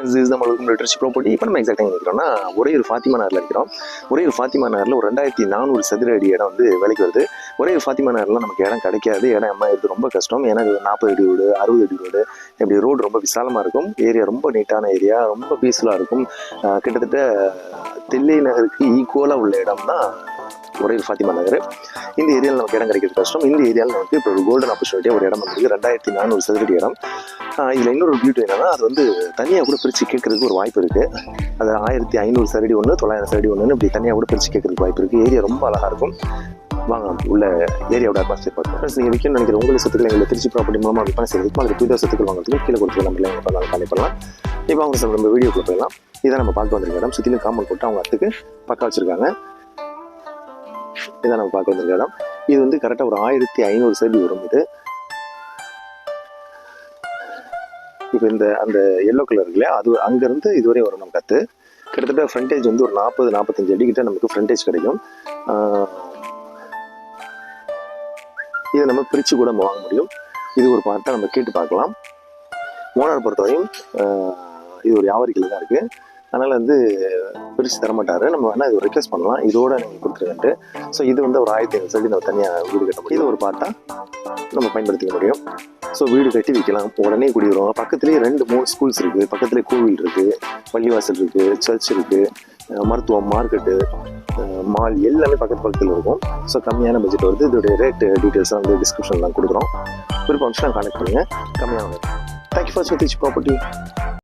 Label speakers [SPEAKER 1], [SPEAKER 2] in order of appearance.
[SPEAKER 1] Friends இது நம்மளுக்கு literature property இப்போ நம்ம எக்ஸாக்டாக நினைக்கிறோம்னா ஒரே ஒரு ஃபாத்திமா நகரில் இருக்கிறோம் ஒரே ஒரு ஃபாத்திமா நகரில் ஒரு ரெண்டாயிரத்தி நானூறு சதுர அடி இடம் வந்து விலைக்கு வருது. ஒரே ஒரு ஃபாத்திமா நகரில் நமக்கு இடம் கிடைக்காது. இடம் அம்மா இது ரொம்ப கஷ்டம். ஏன்னா நாற்பது அடி ரோடு அறுபது அடி ரோடு. இப்படி ரோடு ரொம்ப விசாலமாக இருக்கும். ஏரியா ரொம்ப நீட்டான ஏரியா ரொம்ப பீஸ்ஃபுல்லாக இருக்கும். கிட்டத்தட்ட தில்லை நகருக்கு ஈக்குவலாக உள்ள இடம் தான் ஒரே ஒரு ஃபாத்திமா நகர். இந்த ஏரியாவில் நமக்கு இடம் கிடைக்கிறது கஷ்டம். இந்த ஏரியாவில் நமக்கு இப்போ ஒரு கோல்டன் ஆப்பர்ச்சுனிட்டியாக ஒரு இடம் வந்துருக்கு. ரெண்டாயிரத்தி நானூறு சதுரடி இடம். இதில் இன்னொரு பியூட்டி என்னன்னா அது வந்து தனியாக கூட பிரித்து கேட்கறதுக்கு ஒரு வாய்ப்பு இருக்குது அது ஆயிரத்தி ஐநூறு சரடி ஒன்று தொள்ளாயிரம் சரடி ஒன்று இப்படி தனியாக கூட பிரித்து கேட்கறதுக்கு வாய்ப்பு இருக்குது ஏரியா ரொம்ப அழகாக இருக்கும். வாங்க உள்ள ஏரியாவோட அட்மாஸ்பியர் பார்க்கலாம். நீங்கள் நீங்க விற்கணும்னு நினைக்கிற உங்களை சொத்துக்கள் எங்களை திருச்சி ப்ராப்பர்ட்டி மூலமாக விற்பனை செய்யறதுக்கும் அதுக்கு புதிய சொத்துக்கள் வாங்குறதுக்கு கீழே கொடுத்து நம்பர்ல எங்க பண்ணாலும் காலை பண்ணலாம். இப்போ அவங்க சொல்ற நம்ம வீடியோக்குள்ள போயிடலாம். இதான் நம்ம பார்க்க வந்திருக்க இடம். சுற்றிலும் காமன் போட்டு அவங்க அதுக்கு பக்கா வச்சுருக்காங்க. இதான் நம்ம பார்க்க வந்திருக்க இடம். இது வந்து கரெக்டாக ஒரு ஆயிரத்தி ஐநூறு சரடி வரும் இது. இப்போ இந்த அந்த எல்லோ கலர் இல்லையா? அது அங்கேருந்து இதுவரை வரும் நம்ம கற்று கிட்டத்தட்ட ஃப்ரண்டேஜ் வந்து ஒரு நாற்பது நாற்பத்தஞ்சு அடிக்கிட்ட நமக்கு ஃப்ரண்டேஜ் கிடைக்கும். இதை நம்ம பிரித்து கூட நம்ம வாங்க முடியும். இது ஒரு பார்ட்டாக நம்ம கேட்டு பார்க்கலாம். ஓனர் பொறுத்தவரையும் இது ஒரு வியாபாரிகள் தான் இருக்குது அதனால் வந்து பிரித்து தரமாட்டார் நம்ம வேணால் இது ரெக்வஸ்ட் பண்ணலாம். இதோட நீங்கள் கொடுத்துருங்கன்ட்டு. ஸோ இது வந்து ஒரு ஆயிரத்தி ஐநூறு சொல்லி நம்ம தனியாக வீடு கட்ட முடியும். இது ஒரு பார்ட்டாக நம்ம பயன்படுத்திக்க முடியும். ஸோ வீடு கட்டி வைக்கலாம். உடனே குடி வருவாங்க பக்கத்துலேயே ரெண்டு மூணு ஸ்கூல்ஸ் இருக்குது பக்கத்துலேயே கோவில் இருக்குது பள்ளிவாசல் இருக்குது சர்ச் இருக்குது மருத்துவம் மார்க்கெட்டு மால் எல்லாமே பக்கத்து பக்கத்தில் இருக்கும். ஸோ கம்மியான பட்ஜெட் வருது. இதோடைய ரேட் டீட்டெயில்ஸ்லாம் வந்து டிஸ்கிரிப்ஷனில் கொடுக்குறோம். விருப்பம் கான்டெக்ட் பண்ணுங்கள் கம்மியான தேங்க்யூ ஃபார் சுத்திச் ப்ராப்பர்ட்டி